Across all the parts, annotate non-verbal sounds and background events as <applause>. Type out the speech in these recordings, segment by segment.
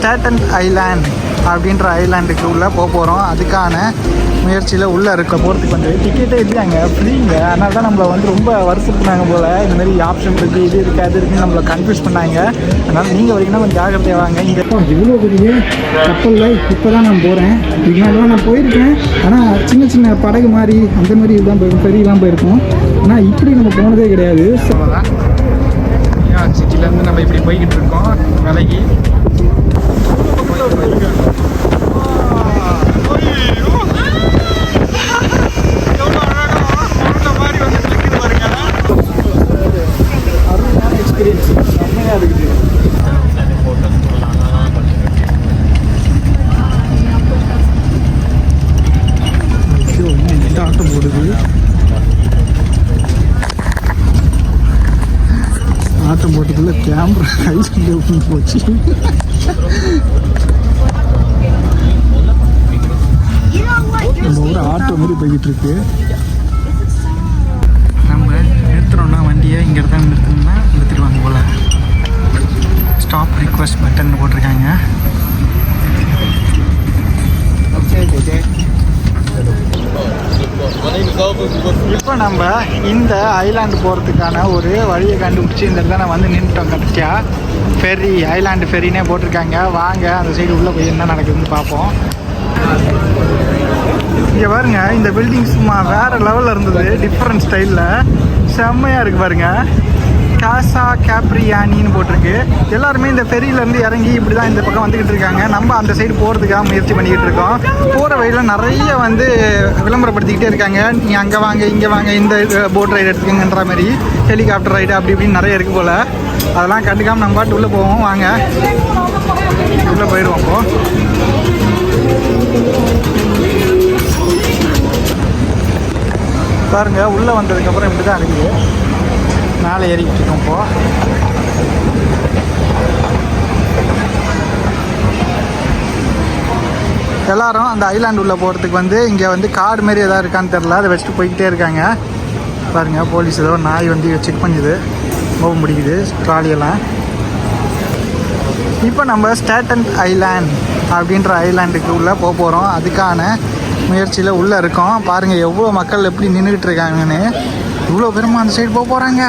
ஸ்டேட்டன் island அப்படின்ற ஐலாண்டுக்கு உள்ளே போக போகிறோம் அதுக்கான முயற்சியில் உள்ளே இருக்க போகிறதுக்கு வந்து டிக்கெட்டே இல்லையாங்க ஃப்ரீங்க அதனால தான் நம்மளை வந்து ரொம்ப வருஷத்துனாங்க போல். இந்த மாதிரி ஆப்ஷன் இருக்குது இது இருக்குது அது இருக்குன்னு நம்மளை கன்ஃபியூஸ் பண்ணாங்க. அதனால் நீங்கள் வரைக்கும் கொஞ்சம் ஜாகிரதையாக வாங்க. இங்கே இவ்வளோ பெரிய கப்பலில் இப்போ தான் நான் போகிறேன் இதுக்கு நான் போயிருக்கேன். ஆனால் சின்ன சின்ன படகு மாதிரி அந்த மாதிரி தான் போயிருக்கோம் பெரியலாம் போயிருக்கோம். ஆனால் இப்படி நம்ம போனதே கிடையாது. சிட்டிலேருந்து நம்ம இப்படி போய்கிட்டு இருக்கோம். விலைக்கு ஆட்டம் போட்டதுல கேமரா கையில் ஓப்பன் போச்சு. நம்ம ஒரு ஆட்டோ மாதிரி போய்கிட்டு இருக்கு நம்ம நிறுத்துறோம்னா வண்டியை இங்கே தான் நிறுத்தணும்னா நிறுத்திடுவாங்க போல. ஸ்டாப் ரிக்வஸ்ட் பட்டன் போட்டிருக்காங்க. இப்போ நம்ம இந்த ஐலாண்டு போகிறதுக்கான ஒரு வழியை கண்டுபிடிச்சி இந்த இடத்துல நான் வந்து நின்றுட்டோம் கடைசியாக ஃபெரி ஐலாண்டு ஃபெரினே போட்டிருக்காங்க. வாங்க அந்த சைடு உள்ளே போய் என்ன நடக்குதுன்னு பார்ப்போம். இங்கே பாருங்க இந்த பில்டிங் சும்மா வேற லெவலில் இருந்தது டிஃப்ரெண்ட் ஸ்டைலில் செம்மையாக இருக்கு பாருங்க. காசா கேப்ரியானின்னு போட்டிருக்கு. எல்லாருமே இந்த ஃபெரியிலேருந்து இறங்கி இப்படி தான் இந்த பக்கம் வந்துக்கிட்டு இருக்காங்க. நம்ம அந்த சைடு போகிறதுக்காக முயற்சி பண்ணிக்கிட்டு இருக்கோம். போகிற வழியில் நிறைய வந்து விளம்பரப்படுத்திக்கிட்டே இருக்காங்க. நீ அங்கே வாங்க இங்கே வாங்க இந்த போட் ரைடு எடுத்துக்கங்கன்ற மாதிரி. ஹெலிகாப்டர் ரைடு அப்படி இப்படின்னு நிறைய இருக்குது போல். அதெல்லாம் கண்டுக்காமல் நம்ம பாட்டு உள்ளே போவோம். வாங்க. உள்ளே போயிடுவோம் அப்போது பாருங்கள் உள்ளே வந்ததுக்கப்புறம் இப்படி தான் இருக்குது. மேலே ஏறிக்கிட்டு இருக்கோம் இப்போ. எல்லாரும் அந்த ஐலாண்டு உள்ளே போகிறதுக்கு வந்து இங்கே வந்து காடு மாரி எதாவது இருக்கான்னு தெரில அதை வச்சுட்டு போய்கிட்டே இருக்காங்க. பாருங்கள் போலீஸ் ஏதோ நாய் வந்து செக் பண்ணுது. போக முடியுது ட்ராலியெல்லாம் இப்போ நம்ம ஸ்டேட்டன் ஐலாண்ட் அப்படின்ற ஐலாண்டுக்கு உள்ளே போக போகிறோம் அதுக்கான முயற்சியில் உள்ளே இருக்கோம். பாருங்கள் எவ்வளோ மக்கள் எப்படி நின்றுக்கிட்டு இருக்காங்கன்னு. இவ்வளோ பெருமா அந்த சைடு போக போகிறாங்க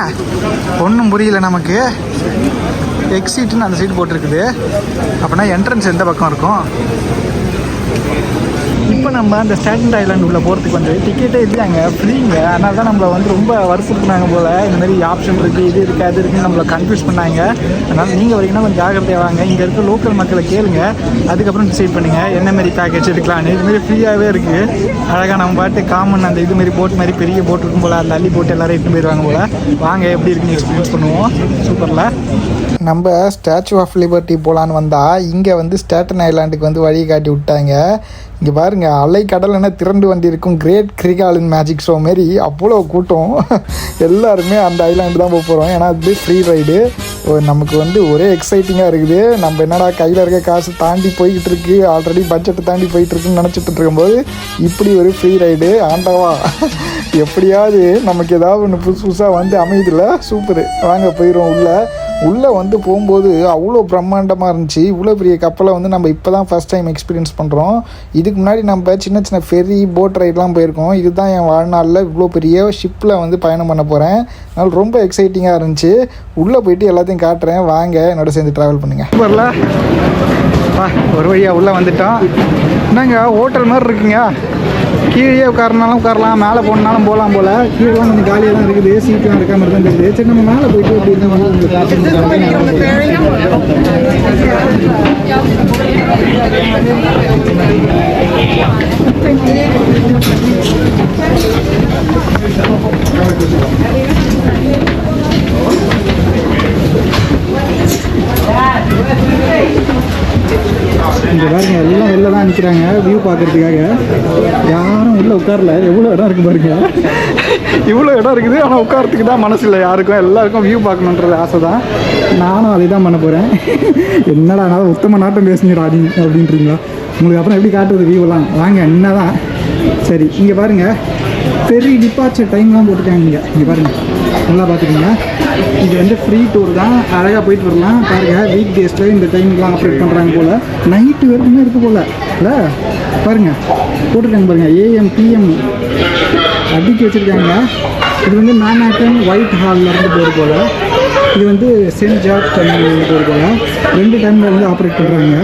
ஒன்றும் புரியல நமக்கு. எக்ஸிட்னு அந்த சைடு போட்டிருக்குது. அப்படின்னா என்ட்ரன்ஸ் எந்த பக்கம் இருக்கும்? நம்ம அந்த ஸ்டாட்டன் ஐலாண்ட் உள்ள போகிறதுக்கு வந்து டிக்கெட்டே இல்லையாங்க ஃப்ரீங்க அதனால தான் நம்மளை வந்து ரொம்ப வருஷத்துனாங்க போல். இந்த மாதிரி ஆப்ஷன் இருக்குது இது இருக்குது அது இருக்குன்னு நம்மளை கன்ஃபியூஸ் பண்ணாங்க. அதனால் நீங்கள் வரைக்கும் கொஞ்சம் ஜாகிரதையாக வாங்க. இங்கே இருக்க லோக்கல் மக்களை கேளுங்க. அதுக்கப்புறம் டிசைட் பண்ணுங்கள் என்ன மாதிரி பேக்கேஜ் எடுக்கலான்னு இதுமாரி ஃப்ரீயாகவே இருக்குது அழகாக நம்ம பாட்டு காமன் அந்த இது மாதிரி போட் மாதிரி பெரிய போட் இருக்கும் போல் அந்த அள்ளி போட்டு எல்லோரும் எடுத்து போயிடுவாங்க போல். வாங்க எப்படி இருக்குன்னு எக்ஸ்பீரியன்ஸ் பண்ணுவோம். சூப்பரில். நம்ம ஸ்டாச்சு ஆஃப் லிபர்ட்டி போகலான்னு வந்தால் இங்கே வந்து ஸ்டேட்டன் ஐலாண்டுக்கு வந்து வழி காட்டி விட்டாங்க. இங்கே பாருங்க அலை கடல் திரண்டு வந்திருக்கும் கிரேட் கிரிகாலின் மேஜிக் ஷோ மாரி அவ்வளோ கூட்டம். <laughs> எல்லாருமே அந்த ஐலாண்டு தான் போக போகிறோம் ஏன்னா அது ஃப்ரீ ரைடு நமக்கு வந்து ஒரே எக்ஸைட்டிங்காக இருக்குது. நம்ம என்னடா கையில் இருக்க காசு தாண்டி போய்கிட்டு இருக்கு? ஆல்ரெடி பட்ஜெட்டை தாண்டி போயிட்டு இருக்குன்னு நினச்சிட்டு இருக்கும்போது இப்படி ஒரு ஃப்ரீ ரைடு ஆண்டவா <laughs> எப்படியாவது நமக்கு ஏதாவது ஒன்று புதுசு புதுசாக வந்து அமையுதுல சூப்பர் வாங்க போயிடுவோம் உள்ளே. உள்ளே வந்து போகும்போது அவ்வளோ பிரம்மாண்டமாக இருந்துச்சு. இவ்வளோ பெரிய கப்பலை வந்து நம்ம இப்போ தான் ஃபஸ்ட் டைம் எக்ஸ்பீரியன்ஸ் பண்ணுறோம் இதுக்கு முன்னாடி நம்ம சின்ன சின்ன ஃபெரி போட் ரைட்லாம் போயிருக்கோம். இதுதான் என் வாழ்நாளில் இவ்வளோ பெரிய ஷிப்பில் வந்து பயணம் பண்ண போகிறேன் அதனால் ரொம்ப எக்ஸைட்டிங்காக இருந்துச்சு. உள்ளே போயிட்டு எல்லாத்தையும் காட்டுறேன். வாங்க என்னோட சேர்ந்து ட்ராவல் பண்ணுங்கள் வரல. ஒரு வழியாக உள்ளே வந்துட்டோம். என்னங்க ஹோட்டல் மாதிரி இருக்குங்க. கீழே உட்காரனாலும் உட்காரலாம் மேலே போனாலும் போகலாம் போல். கீழே கொஞ்சம் காலியாக தான் இருக்குது சீட்லாம் இருக்காமல் தான் தெரியுது சரி நம்ம மேலே போயிட்டு அப்படி இருந்தால் வந்து இங்கே பாருங்க எல்லாம் வெளில தான் நிற்கிறாங்க வியூ பார்க்கறதுக்காக. யாரும் உள்ள உட்காரல எவ்வளோ இடம் இருக்கு பாருங்க. இவ்வளோ இடம் இருக்குது ஆனால் உட்காரத்துக்கு தான் மனசு இல்லை. யாருக்கும் எல்லாருக்கும் வியூ பார்க்கணுன்றது ஆசை தான் நானும் அதை தான் பண்ண போகிறேன் என்னடா நான் உத்தம நாட்டம் பேசுனீடா நீ அப்படின்றீங்களா? உங்களுக்கு அப்புறம் எப்படி காட்டுறது வியூவெல்லாம் வாங்க என்னதான். சரி இங்கே பாருங்கள் பெரிய டிபார்ச்சர் டைம்லாம் போட்டுருக்காங்க இங்கே. இங்கே பாருங்கள் நல்லா பார்த்துக்கோங்க. இது வந்து ஃப்ரீ டூர் தான். அழகாக போயிட்டு வரலாம். பாருங்கள் வீக் டேஸில் இந்த டைம்லாம் ஆப்ரேட் பண்ணுறாங்க போல். நைட்டு வரைக்குமே இருக்குது போல். இல்லை? பாருங்கள் போட்டிருக்காங்க பாருங்கள் ஏஎம் பிஎம் அடுக்கி வச்சுருக்காங்க. இது வந்து மேன்ஹாட்டன் ஒயிட் ஹாலில் இருந்து போகிற போல். இது வந்து சென்ட் ஜார்ஜ் டைமில் போகிற போல். ரெண்டு டைமில் வந்து ஆப்ரேட் பண்ணுறாங்க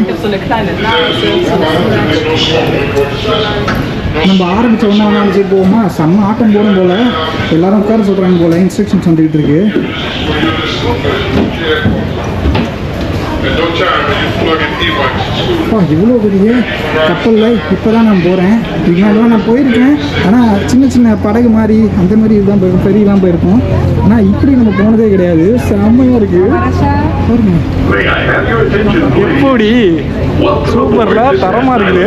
நம்ம ஆரம்பித்த ஒன்றா ஆரம்பிச்சு போவோமா செம்ம ஆட்டம் போடும் போல். எல்லாரும் உட்கார சொல்கிறாங்க போல். இன்ஸ்ட்ரக்ஷன்ஸ் வந்துக்கிட்டு இருக்குது இவ்வளோ பெரிய கப்பலில் இப்போ தான் நான் போகிறேன் இதுக்கு நான் போயிருக்கேன். ஆனால் சின்ன சின்ன படகு மாதிரி அந்த மாதிரி இதுதான் போயிருக்கும். ஃபெரியெலாம் போயிருக்கோம். ஆனால் இப்படி நம்ம போனதே கிடையாது. செம்மையாக இருக்குது எப்படி? சூப்பரில் தரமாக இருக்குது.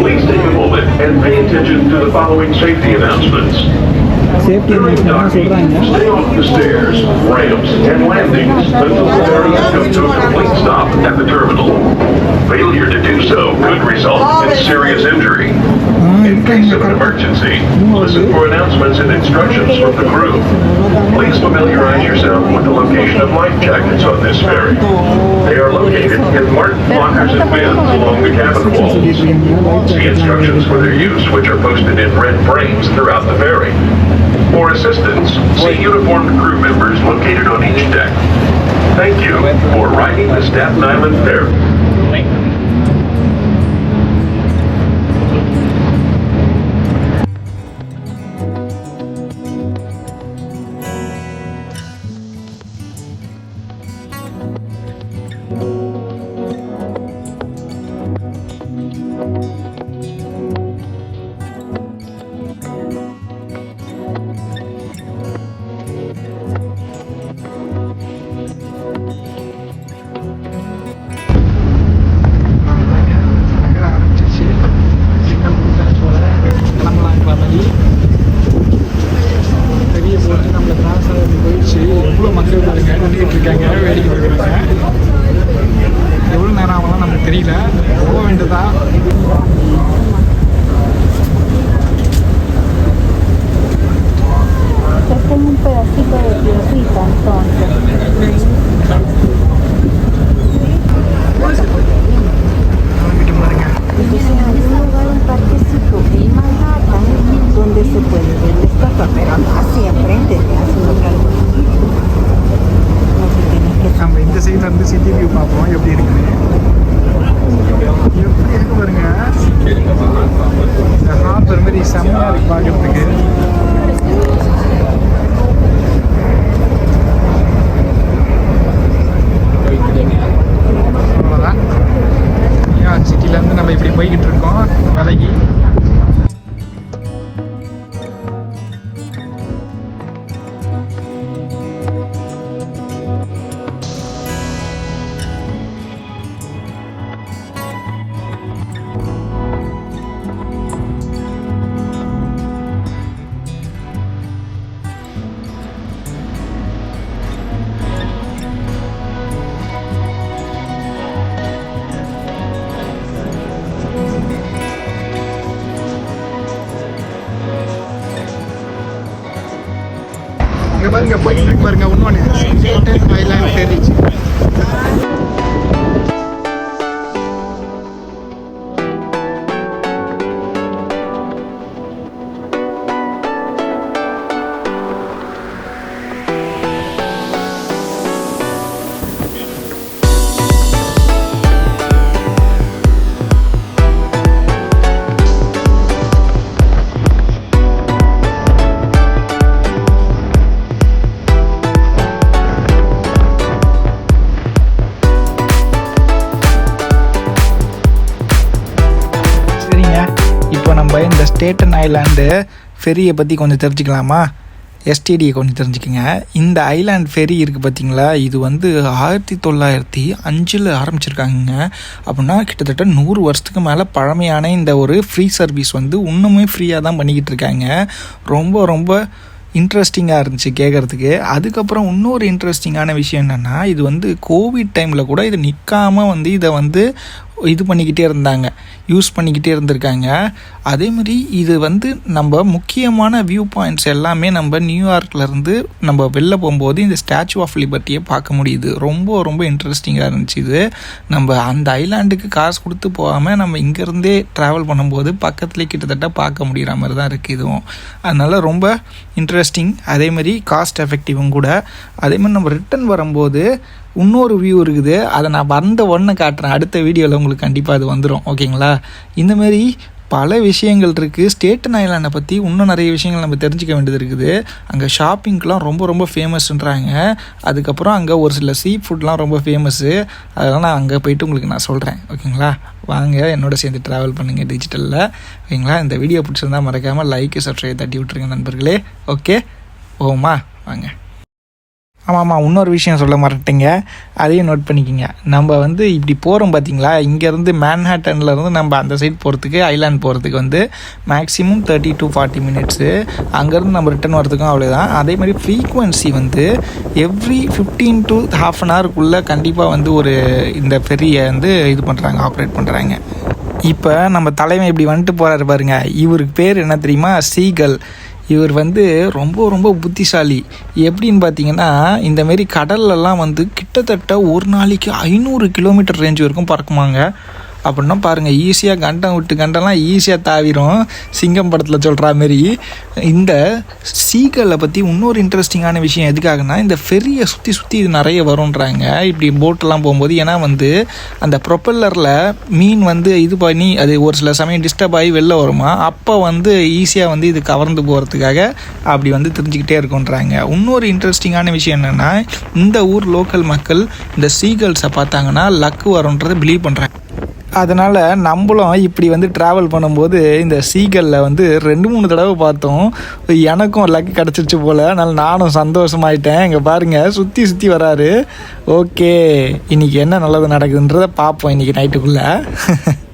Please take a moment and pay attention to the following safety announcements. Safety During அனௌன்ஸ்மெண்ட்லாம் docking, சொல்கிறாங்க stay off the stairs, ramps, and landings until the ferry has come to a complete stop at the terminal. Failure to do so could result in serious injury. Ah In case இருக்காங்க of an கரெக்டாக emergency, listen for announcements and instructions from the crew. Please familiarize yourself with the location of life jackets on this ferry. They are located in Martin lockers and bins along the cabin walls. See instructions for their use, which are posted in red frames throughout the ferry. For assistance, see uniformed crew members located on each deck. Thank you for riding the Staten Island Ferry. பாருங்க போயிட்டு இருக்கு பாருங்க இன்னொன்று ஸ்டேட்டன் island ஃபெரியை பற்றி கொஞ்சம் தெரிஞ்சுக்கலாமா? எஸ்டிடியை கொஞ்சம் தெரிஞ்சுக்கோங்க. இந்த ஐலாண்ட் ஃபெரி இருக்குது பார்த்தீங்களா இது வந்து ஆயிரத்தி தொள்ளாயிரத்தி அஞ்சில் ஆரம்பிச்சிருக்காங்க அப்படின்னா கிட்டத்தட்ட நூறு வருஷத்துக்கு மேலே பழமையான இந்த ஒரு ஃப்ரீ சர்வீஸ் வந்து இன்னுமே ஃப்ரீயாக தான் பண்ணிக்கிட்டு இருக்காங்க. ரொம்ப ரொம்ப இன்ட்ரெஸ்டிங்காக இருந்துச்சு கேட்குறதுக்கு அதுக்கப்புறம் இன்னொரு இன்ட்ரெஸ்டிங்கான விஷயம் என்னென்னா இது வந்து கோவிட் டைமில் கூட இது நிற்காமல் வந்து இதை வந்து இது பண்ணிக்கிட்டே இருந்தாங்க யூஸ் பண்ணிக்கிட்டே இருந்திருக்காங்க. அதே மாதிரி இது வந்து நம்ம முக்கியமான வியூ பாயிண்ட்ஸ் எல்லாமே நம்ம நியூயார்க்லேருந்து நம்ம வெளில போகும்போது இந்த ஸ்டாச்சு ஆஃப் லிபர்ட்டியை பார்க்க முடியுது. ரொம்ப ரொம்ப இன்ட்ரெஸ்டிங்காக இருந்துச்சு இது. நம்ம அந்த ஐலாண்டுக்கு காசு கொடுத்து போகாமல் நம்ம இங்கேருந்தே ட்ராவல் பண்ணும்போது பக்கத்துலேயே கிட்டத்தட்ட பார்க்க முடிகிற மாதிரி தான் இருக்குது இதுவும். அதனால் ரொம்ப இன்ட்ரெஸ்டிங் அதே மாதிரி காஸ்ட் எஃபெக்டிவும் கூட. அதே மாதிரி நம்ம ரிட்டர்ன் வரும்போது இன்னொரு வியூ இருக்குது. அதை நான் வந்த உடனே காட்டுறேன். அடுத்த வீடியோவில் உங்களுக்கு கண்டிப்பாக அது வந்துடும் ஓகேங்களா? இந்தமாரி பல விஷயங்கள் இருக்குது ஸ்டேட்டன் ஐலாண்டை பற்றி இன்னும் நிறைய விஷயங்கள் நம்ம தெரிஞ்சிக்க வேண்டியது இருக்குது. அங்கே ஷாப்பிங்க்கெலாம் ரொம்ப ரொம்ப ஃபேமஸ்ன்றாங்க அதுக்கப்புறம் அங்கே ஒரு சில சீ ஃபுட்லாம் ரொம்ப ஃபேமஸ்ஸு அதெல்லாம் நான் அங்கே போயிட்டு உங்களுக்கு நான் சொல்கிறேன் ஓகேங்களா? வாங்க என்னோட சேர்ந்து ட்ராவல் பண்ணுங்கள் டிஜிட்டலில் ஓகேங்களா? இந்த வீடியோ பிடிச்சிருந்தா மறக்காமல் லைக்கு சப்ஸ்கிரைப் தட்டி விட்ருங்க நண்பர்களே. ஓகே? ஓமா வாங்க. ஆமாம் ஆமாம் இன்னொரு விஷயம் சொல்ல மாட்டேங்க அதையும் நோட் பண்ணிக்கிங்க. நம்ம வந்து இப்படி போகிறோம் பார்த்தீங்களா இங்கேருந்து மேன்ஹாட்டன்லேருந்து நம்ம அந்த சைட் போகிறதுக்கு ஐலாண்ட் போகிறதுக்கு வந்து maximum thirty to forty minutes அங்கேருந்து நம்ம ரிட்டர்ன் வரதுக்கும் அவ்வளோதான் அதே மாதிரி ஃப்ரீக்குவென்சி வந்து every fifteen to half an ஹவருக்குள்ளே கண்டிப்பாக வந்து ஒரு இந்த ஃபெரியை வந்து இது பண்ணுறாங்க ஆப்ரேட் பண்ணுறாங்க இப்போ நம்ம தலைவன் இப்படி வந்துட்டு போகிறாரு பாருங்க. இவருக்கு பேர் என்ன தெரியுமா? சீகல் இவர் வந்து ரொம்ப ரொம்ப புத்திசாலி. எப்படின்னு பார்த்தீங்கன்னா இந்தமாரி கடல்லலாம் வந்து கிட்டத்தட்ட ஒரு நாளைக்கு ஐநூறு கிலோமீட்டர் ரேஞ்ச் வரைக்கும் பறக்குமாங்க. அப்படின்னா பாருங்கள் ஈஸியாக கண்டம் விட்டு கண்டம்லாம் ஈஸியாக தாவிரும். சிங்கம் படத்தில் சொல்கிற மாரி இந்த சீக்களை பற்றி இன்னொரு இன்ட்ரெஸ்டிங்கான விஷயம் எதுக்காகனா இந்த ஃபெரியை சுற்றி சுற்றி இது நிறைய வரும்ன்றாங்க. இப்படி போட்டெல்லாம் போகும்போது ஏன்னா வந்து அந்த ப்ரொப்பல்லரில் மீன் வந்து இது பண்ணி அது ஒரு சில சமயம் டிஸ்டர்ப் ஆகி வெளில வருமா? அப்போ வந்து ஈஸியாக வந்து இது கவர்ந்து போகிறதுக்காக அப்படி வந்து தெரிஞ்சுக்கிட்டே இருக்குன்றாங்க இன்னொரு இன்ட்ரெஸ்டிங்கான விஷயம் என்னென்னா இந்த ஊர் லோக்கல் மக்கள் இந்த சீகல்ஸை பார்த்தாங்கன்னா லக்கு வரும்ன்றதை பிலீவ் பண்ணுறாங்க அதனால் நம்மளும் இப்படி வந்து ட்ராவல் பண்ணும்போது இந்த சீகலில் வந்து ரெண்டு மூணு தடவை பார்த்தோம். எனக்கும் லக் கிடச்சிருச்சு போல். அதனால் நானும் சந்தோஷமாயிட்டேன். இங்கே பாருங்கள் சுற்றி சுற்றி வராரு. ஓகே இன்றைக்கி என்ன நல்லது நடக்குதுன்றதை பார்ப்போம் இன்றைக்கி நைட்டுக்குள்ளே <laughs>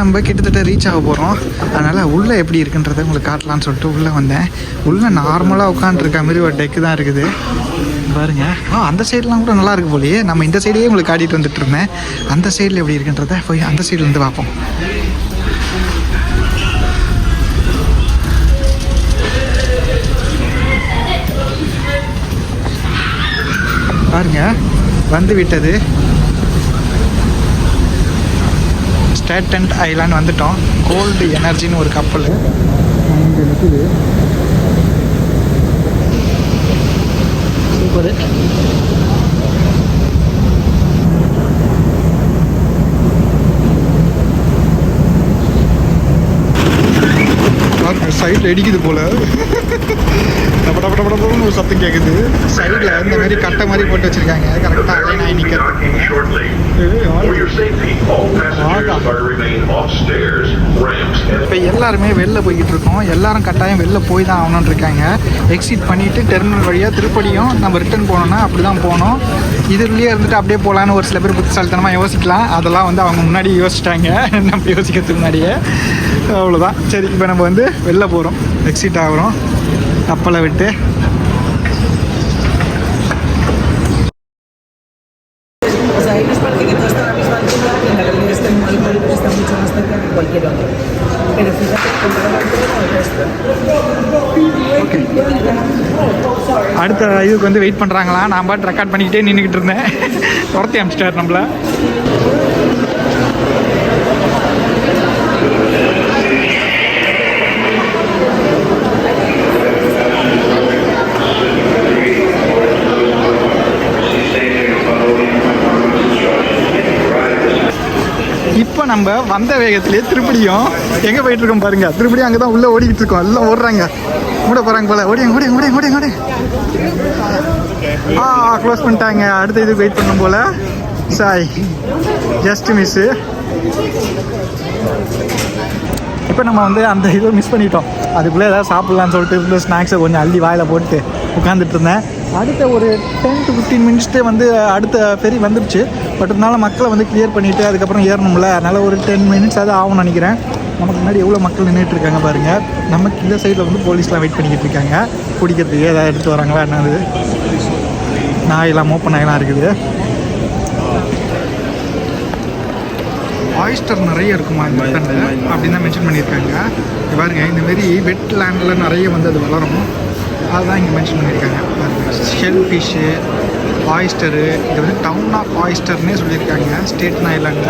நம்ம கிட்டத்தட்ட ரீச் ஆக போகிறோம் அதனால் உள்ளே எப்படி இருக்குன்றதை உங்களுக்கு காட்டலான்னு சொல்லிட்டு உள்ளே வந்தேன். உள்ளே நார்மலாக உட்காந்துருக்க மாதிரி ஒரு டெக்கு தான் இருக்குது. பாருங்க. ஆ அந்த சைட்லாம் கூட நல்லா இருக்கு போலயே. நம்ம இந்த சைடையே உங்களுக்கு காட்டிட்டு வந்துட்டு இருந்தேன். அந்த சைடில் எப்படி இருக்குன்றத போய் அந்த சைட்லேருந்து பார்ப்போம். பாருங்க. வந்து விட்டது. ஸ்டேட்டன்ட் ஐலாண்ட் வந்துட்டோம். கோல்டு எனர்ஜின்னு ஒரு கப்பல் இங்கே நிற்குது சூப்பர் சைடில் அடிக்குது போல. டப டப டப டபன்னு ஒரு சத்தம் கேட்குது சைடில் இந்த மாதிரி கட்டை மாதிரி போட்டு வச்சுருக்காங்க. கரெக்டாக ஆகி Be நிற்கிறது இப்போ எல்லாருமே வெளில போய்கிட்டு இருக்கோம். எல்லாரும் கட்டாயம் வெளில போய் தான் ஆகணும்னு இருக்காங்க. எக்ஸிட் பண்ணிவிட்டு டெர்மினல் வழியாக திருப்படியும் நம்ம ரிட்டர்ன் போனோம்னா அப்படி தான் போகணும் இதுலேயே இருந்துட்டு அப்படியே போகலான்னு ஒரு சில பேர் புத்திசாலித்தனமாக யோசிக்கலாம். அதெல்லாம் வந்து அவங்க முன்னாடி யோசிச்சிட்டாங்க. நம்ம யோசிக்கிறதுக்கு முன்னாடியே. அவ்வளோதான் சரி இப்போ நம்ம வந்து வெளில போகிறோம் எக்ஸிட் ஆகிறோம். கப்பலை விட்டு. அடுத்த இதுக்கு வந்து வெயிட் பண்ணுறாங்களா நான் பாட்டு ரெக்கார்ட் பண்ணிக்கிட்டே நின்றுக்கிட்டு இருந்தேன் துரத்தி அமிச்சிட்டார் நம்மள இப்போ நம்ம வந்த வேகத்திலே திருப்படியும் எங்கே போயிட்டு இருக்கோம் பாருங்க. திருப்படியும் அங்கே தான் உள்ளே ஓடிக்கிட்டு இருக்கோம் எல்லாம் ஓடுறாங்க. மூட போகிறாங்க போல. ஓடிங்க ஓடிங்க ஓடிங்க ஓடிங்க ஓடி. ஆ க்ளோஸ் பண்ணிட்டாங்க. அடுத்த இது வெயிட் பண்ணும் போல. சாய் ஜஸ்ட் மிஸ்ஸு இப்போ நம்ம வந்து அந்த இதை மிஸ் பண்ணிட்டோம். அதுக்குள்ளே ஏதாவது சாப்பிட்லான்னு சொல்லிட்டு ஸ்நாக்ஸை கொஞ்சம் அள்ளி வாயில் போட்டு உட்காந்துட்டு இருந்தேன். அடுத்த ஒரு டென் டு ஃபிஃப்டீன் மினிட்ஸ்டே வந்து அடுத்த ஃபெரி வந்துடுச்சு பட் இருந்தாலும் மக்களை வந்து கிளியர் பண்ணிவிட்டு அதுக்கப்புறம் ஏறணும்ல. அதனால் ஒரு டென் மினிட்ஸ் அது ஆகும்னு நினைக்கிறேன். நமக்கு முன்னாடி எவ்வளோ மக்கள் நின்றுட்டு இருக்காங்க பாருங்கள் நமக்கு இந்த சைடில் வந்து போலீஸ்லாம் வெயிட் பண்ணிக்கிட்டு இருக்காங்க. குடிக்கிறதுக்கு ஏதாவது எடுத்து வராங்களா என்னது? நாயெல்லாம் மோப்ப நாயெல்லாம் இருக்குது. ஆயிஸ்டர் நிறைய இருக்குமா இந்த அப்படின்னு தான் மென்ஷன் பண்ணியிருக்காங்க. பாருங்கள் பாருங்க வெட் லேண்டில் நிறைய வந்து அது வளரும். அதுதான் இங்கே மென்ஷன் பண்ணியிருக்காங்க. ஷெல் ஃபிஷ்ஷு ஆயிஸ்டரு இது வந்து டவுன் ஆஃப் ஆயிஸ்டர்னே சொல்லியிருக்காங்க. ஸ்டேட்னா இல்லைங்க.